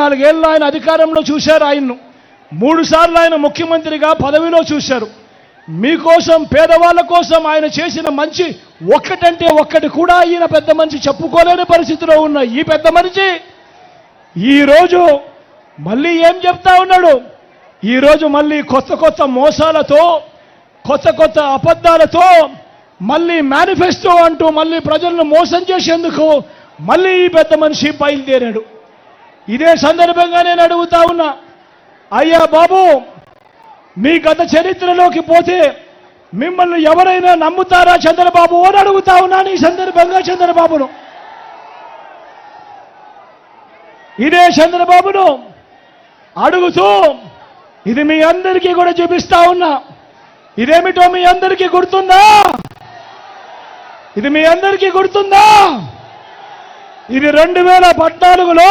నాలుగేళ్ళు ఆయన అధికారంలో చూశారు ఆయన్ను. మూడుసార్లు ఆయన ముఖ్యమంత్రిగా పదవిలో చూశారు. మీకోసం పేదవాళ్ళ కోసం ఆయన చేసిన మంచి ఒక్కటంటే ఒక్కటి కూడా ఈయన పెద్ద మనిషి చెప్పుకోలేని పరిస్థితిలో ఉన్న ఈ పెద్ద మనిషి ఈరోజు మళ్ళీ ఏం చెప్తా ఉన్నాడు? ఈరోజు మళ్ళీ కొత్త కొత్త మోసాలతో కొత్త కొత్త అబద్ధాలతో మళ్ళీ మేనిఫెస్టో అంటూ మళ్ళీ ప్రజలను మోసం చేసేందుకు మళ్ళీ ఈ పెద్ద మనిషి బయలుదేరాడు. ఇదే సందర్భంగా నేను అడుగుతా ఉన్నా. అయ్యా బాబు మీ గత చరిత్రలోకి పోతే మిమ్మల్ని ఎవరైనా నమ్ముతారా చంద్రబాబు అని అడుగుతా ఉన్నాను ఈ సందర్భంగా చంద్రబాబును. ఇదే చంద్రబాబును అడుగుతూ ఇది మీ అందరికీ కూడా చూపిస్తా ఉన్నా. ఇదేమిటో మీ అందరికీ గుర్తుందా? ఇది మీ అందరికీ గుర్తుందా? ఇది రెండు వేల పద్నాలుగులో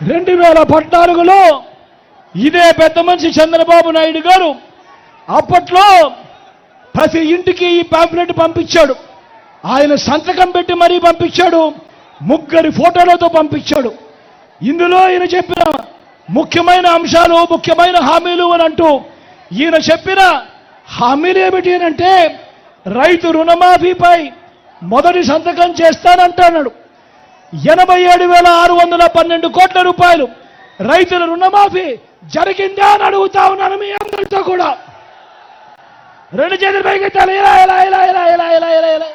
రెండు వేల పద్నాలుగులో ఇదే పెద్ద మనిషి చంద్రబాబు నాయుడు గారు అప్పట్లో ప్రతి ఇంటికి ఈ పాంప్లెట్ పంపించాడు. ఆయన సంతకం పెట్టి మరీ పంపించాడు. ముగ్గురి ఫోటోలతో పంపించాడు. ఇందులో ఈయన చెప్పిన ముఖ్యమైన అంశాలు ముఖ్యమైన హామీలు అని అంటూ ఈయన చెప్పిన హామీలు ఏమిటి అంటే రైతు రుణమాఫీపై మొదటి సంతకం చేస్తానంటున్నాడు ఎనభై ఏడు వేల ఆరు వందల పన్నెండు కోట్ల రూపాయలు రైతుల రుణమాఫీ జరిగిందా అని అడుగుతా ఉన్నాను మీ అందరితో కూడా. రెండు చేతులు పైకెత్తాలి. ఇలా ఇలా ఇలా ఇలా ఇలా ఇలా ఇలా ఇలా.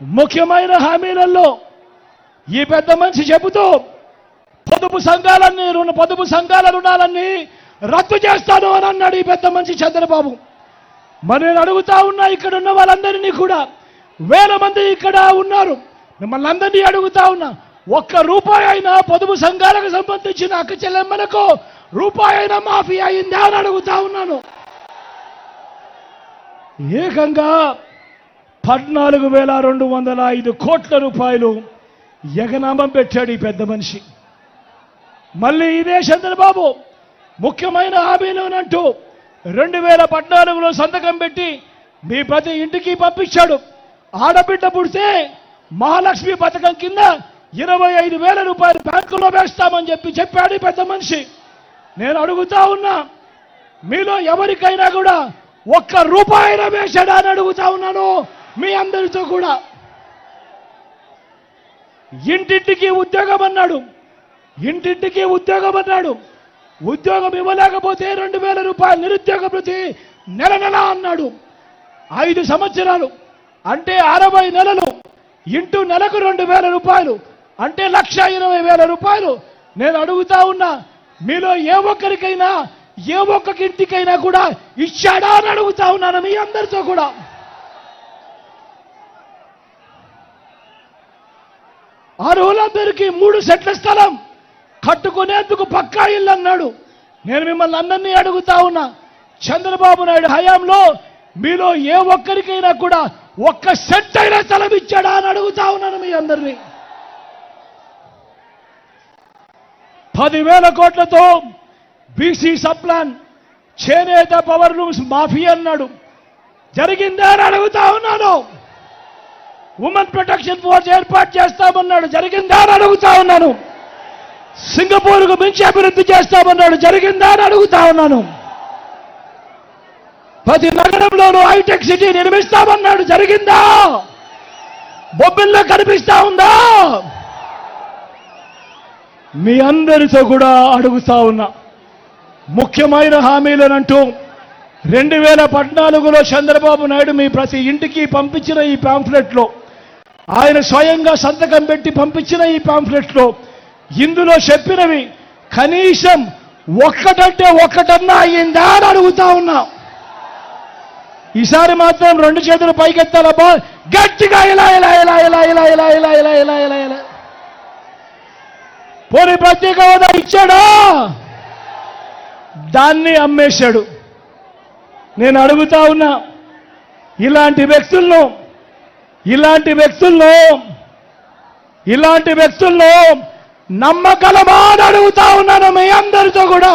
ముఖ్యమైన హామీలలో ఈ పెద్ద మనిషి చెబుతూ పొదుపు సంఘాలన్నీ రుణ పొదుపు సంఘాల రుణాలన్నీ రద్దు చేస్తాను అని అన్నాడు ఈ పెద్ద మనిషి చంద్రబాబు. మరి నేను అడుగుతా ఉన్నా ఇక్కడ ఉన్న వాళ్ళందరినీ కూడా. వేల మంది ఇక్కడ ఉన్నారు. మిమ్మల్ని అందరినీ అడుగుతా ఉన్నా ఒక్క రూపాయి అయినా పొదుపు సంఘాలకు సంబంధించిన అక్క చెల్లెమ్మలకు రూపాయి అయినా మాఫీ అయిందా అని అడుగుతా ఉన్నాను. ఏకంగా పద్నాలుగు వేల రెండు వందల ఐదు కోట్ల రూపాయలు ఎగనామం పెట్టాడు ఈ పెద్ద మనిషి. మళ్ళీ ఇదే చంద్రబాబు. ముఖ్యమైన హామీలోనంటూ రెండు వేల పద్నాలుగులో సంతకం పెట్టి మీ ప్రతి ఇంటికి పంపించాడు. ఆడబిడ్డ పుడితే మహాలక్ష్మి పథకం కింద ఇరవై ఐదు వేల రూపాయలు బ్యాంకులో వేస్తామని చెప్పి చెప్పాడు పెద్ద మనిషి. నేను అడుగుతా ఉన్నా మీలో ఎవరికైనా కూడా ఒక్క రూపాయిన వేశాడా అని అడుగుతా ఉన్నాను మీ అందరితో కూడా. ఇంటింటికి ఉద్యోగం అన్నాడు ఇంటింటికి ఉద్యోగం అన్నాడు. ఉద్యోగం ఇవ్వలేకపోతే రెండు వేల రూపాయలు నిరుద్యోగ ప్రతి నెల నెల అన్నాడు. ఐదు సంవత్సరాలు. అంటే అరవై నెలలు. ఇంటూ నెలకు రెండు వేల రూపాయలు. అంటే లక్ష ఇరవై వేల రూపాయలు. నేను అడుగుతా ఉన్నా మీలో ఏ ఒక్కరికైనా ఏ ఒక్క ఇంటికైనా కూడా ఇచ్చాడా అని అడుగుతా ఉన్నాను మీ అందరితో కూడా. అర్హులందరికీ మూడు సెట్ల స్థలం. కట్టుకునేందుకు పక్కా ఇల్లు అన్నాడు నేను మిమ్మల్ని అందరినీ అడుగుతా ఉన్నా చంద్రబాబు నాయుడు హయాంలో మీలో ఏ ఒక్కరికైనా కూడా ఒక్క సెట్ అయినా స్థలం అని అడుగుతా ఉన్నాను మీ అందరినీ. పదివేల కోట్లతో బీసీ సప్లాన్ చేనేత పవర్ లూమ్స్ మాఫీ అన్నాడు. జరిగిందా అని అడుగుతా ఉన్నాను. ఉమెన్ ప్రొటెక్షన్ ఫోర్స్ ఏర్పాటు చేస్తామన్నాడు. జరిగిందా అని అడుగుతా ఉన్నాను. సింగపూర్కు మించి అభివృద్ధి చేస్తామన్నాడు. జరిగిందా అని అడుగుతా ఉన్నాను. ప్రతి నగరంలోనూ హైటెక్ సిటీ నిర్మిస్తామన్నాడు. జరిగిందా? బొబ్బిల్లో కనిపిస్తా ఉందా? మీ అందరితో కూడా అడుగుతా ఉన్నా. ముఖ్యమైన హామీలనంటూ రెండు వేల పద్నాలుగులో చంద్రబాబు నాయుడు మీ ప్రతి ఇంటికి పంపించిన ఈ పాంఫ్లెట్లో ఆయన స్వయంగా సంతకం పెట్టి పంపించిన ఈ పాంఫ్లెట్లో ఇందులో చెప్పినవి కనీసం ఒక్కటంటే ఒక్కటన్నా అయ్యిందా అని అడుగుతా ఉన్నా ఈసారి మాత్రం రెండు చేతులు పైకెత్తాలబ్బా గట్టిగా ఇలా ఇలా ఇలా ఇలా ఇలా ఇలా ఇలా ఇలా ఇలా ఇలా ఇలా పోనీ ప్రత్యేక హోదా ఇచ్చాడా దాన్ని అమ్మేశాడు నేను అడుగుతా ఉన్నా ఇలాంటి వ్యక్తులను ఇలాంటి వ్యక్తులను ఇలాంటి వ్యక్తులను నమ్మకలమా అని అడుగుతా ఉన్నాను మీ అందరితో కూడా.